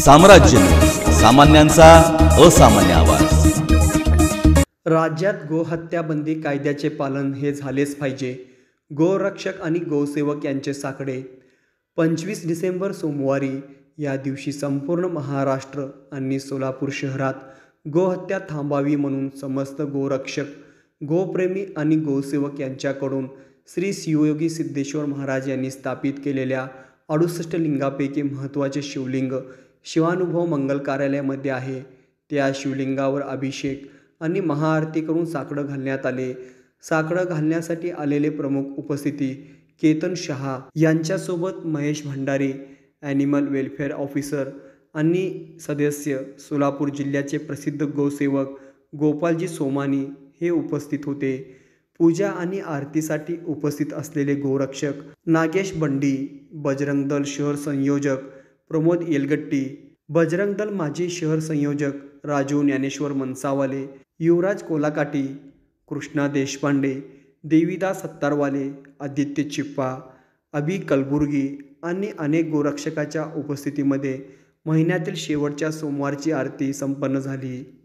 साम्राज्य. सामान्यांचा असामान्य आवाज. राज्यात गोहत्या बंदी कायद्याचे पालन हे झालेच पाहिजे. गोरक्षक आणि गोसेवक यांचे साकडे. पंचवीस डिसेंबर सोमवारी या दिवशी संपूर्ण महाराष्ट्र आणि सोलापूर शहरात गोहत्या थांबावी म्हणून समस्त गोरक्षक गोप्रेमी आणि गोसेवक यांच्याकडून श्री शिवयोगी सिद्धेश्वर महाराज यांनी स्थापित केलेल्या अडुसष्ट लिंगापैकी महत्त्वाचे शिवलिंग शिवानुभव मंगल कार्यालयामध्ये आहे. त्या शिवलिंगावर अभिषेक आणि महाआरती करून साकडं घालण्यात आले. साकडं घालण्यासाठी आलेले प्रमुख उपस्थिती केतन शहा यांच्यासोबत Mahesh Bhandari animal welfare officer आणि सदस्य सोलापूर जिल्ह्याचे प्रसिद्ध गोसेवक गोपालजी सोमानी हे उपस्थित होते. पूजा आणि आरतीसाठी उपस्थित असलेले गोरक्षक नागेश बंडी बजरंग दल शहर संयोजक प्रमोद येलगट्टी बजरंग दल माजी शहर संयोजक राजू ज्ञानेश्वर मनसावाले युवराज कोलाकाटी कृष्णा देशपांडे देवीदास सत्तारवाले आदित्य चिप्पा अभि कलबुर्गी आणि अनेक गोरक्षकाच्या उपस्थितीमध्ये महिन्यातील शेवटच्या सोमवारची आरती संपन्न झाली.